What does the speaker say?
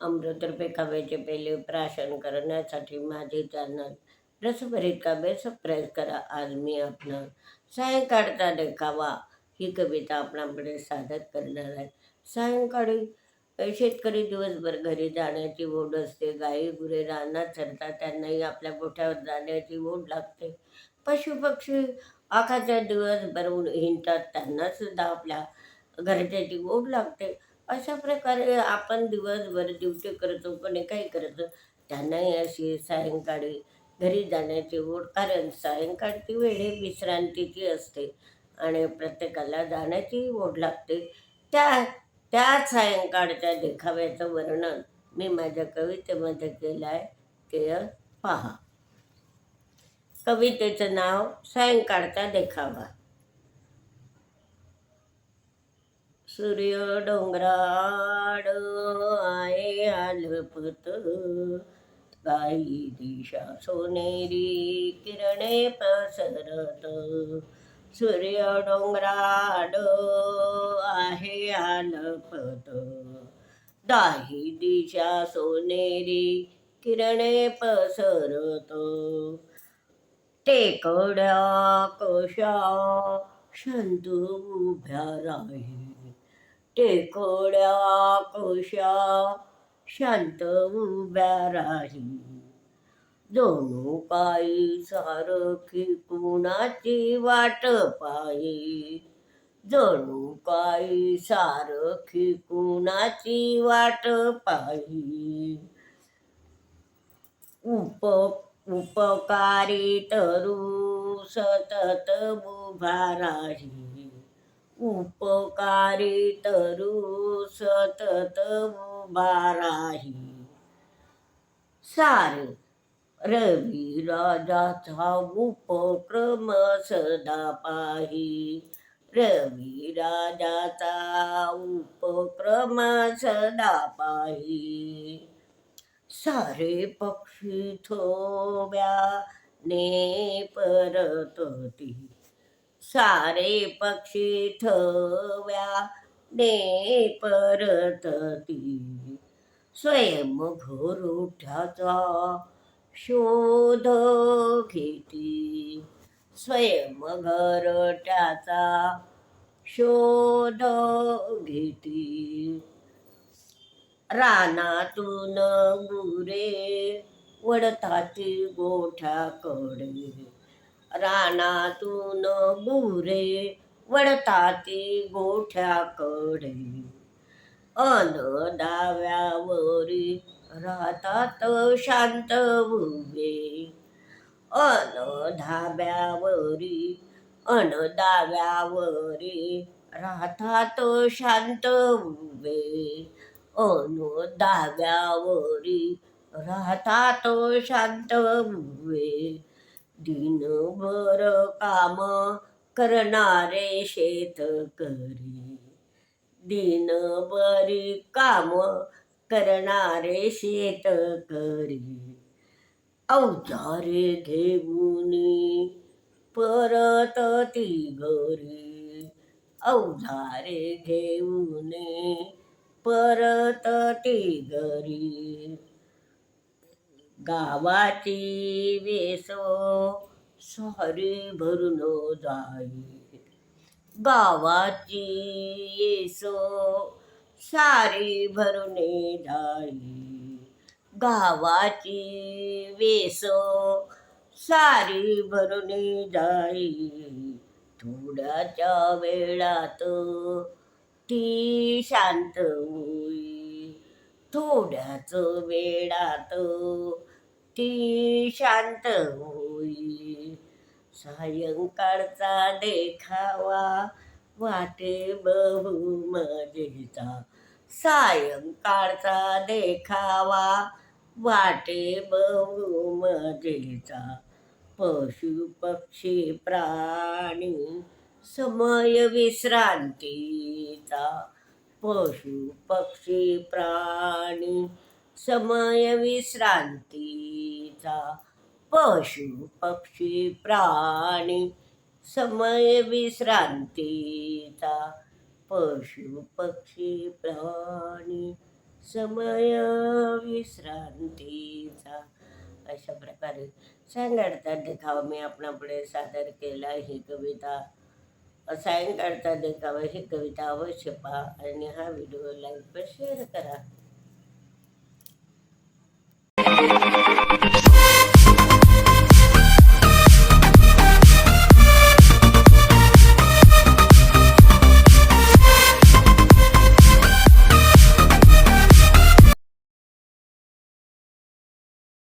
अमृतरूपे काव्याचे पहिले प्राशन करण्यासाठी माझे चॅनल रसभरीत काव्य सबस्क्राईब करा. आज मी आपण सायंकाळचा देखावा. ही कविता आपणापुढे सादर करणार आहे. सायंकाळी शेतकरी दिवसभर घरी जाण्याची ओढ असते. गाई गुरे रानात चरतात. त्यांनाही आपल्या गोठ्यावर जाण्याची ओढ लागते. पशुपक्षी आखाच्या दिवसभर हिंडतात. त्यांना सुद्धा आपल्या घरच्याची ओढ लागते. अशा प्रकारे आपण दिवसभर ड्युटी करतो कोणी काही करतो त्यांनाही अशी सायंकाळी घरी जाण्याची ओढ कारण सायंकाळची वेळ ही विश्रांतीची असते आणि प्रत्येकाला जाण्याची ओढ लागते. त्या त्या सायंकाळच्या देखाव्याचं वर्णन मी माझ्या कवितेमध्ये केलं आहे ते पहा. कवितेचं नाव सायंकाळचा देखावा. सूर्य डोंगराड आहे आलपत काही दिशा सोनेरी किरणे पसरत. सूर्य डोंगराड आहे आलपत दाही दिशा सोनेरी किरणे पसरत. टेकड्या कशा शंतू उभ्या राही टेकोड्या कशा शांत उभ्या राही. जणू काही सारखी कुणाची वाट पायी जणू काही सारखी कुणाची वाट पायी उप उपकारी तरू सतत उभा राही. उपकारी तरू सतत उभा राही सारे रवी राजाचा उपक्रम सदा पाही। रवी राजाचा उपक्रम सदा पाही। सारे पक्षी थोब्याने परतती। सारे पक्षी थव्याने परतती स्वयं घोरुठ्याचा शोध घेती. स्वयं घरट्याचा शोध घेती. रानातून गुरे वडताची गोठ्याकडे रानातून बुरे वडताती गोठ्याकडे. अन डाव्यावरी राहतात शांत उभे. अन धाब्यावरी अन डाव्यावरी राहतात शांत उभे. अनु डाव्यावरी राहतात शांत उभे. दिनभर काम करणारे शेतकरी दिनभरी काम करणारे शेतकरी अवजारे घेऊन परत ती घरी अवजारे घेऊन परत ती घरी गावाची वेसो सहरी भरून जाई. गावाची येसो सारी भरून जाई. गावाची वेसो सारी भरून जाई. थोड्याच्या वेळात ती शांत होई. थोड्याच वेळात ती शांत होई सायंकाळचा देखावा वाटे बहु मजेचा. सायंकाळचा देखावा वाटे बहु मजेचा. पशु पक्षी प्राणी समय विश्रांतीचा. पशु पक्षी प्राणी समय विश्रांतीचा पशु पक्षी प्राणी समय विश्रांतीचा पशु पक्षी प्राणी समय विश्रांतीचा अशा प्रकारे सायंकाळचा देखावा. मी आपणापुढे सादर केला ही कविता. सायंकाळचा देखावा. ही कविता अवश्य पहा आणि हा व्हिडिओ लाईक शेअर करा. Thank you.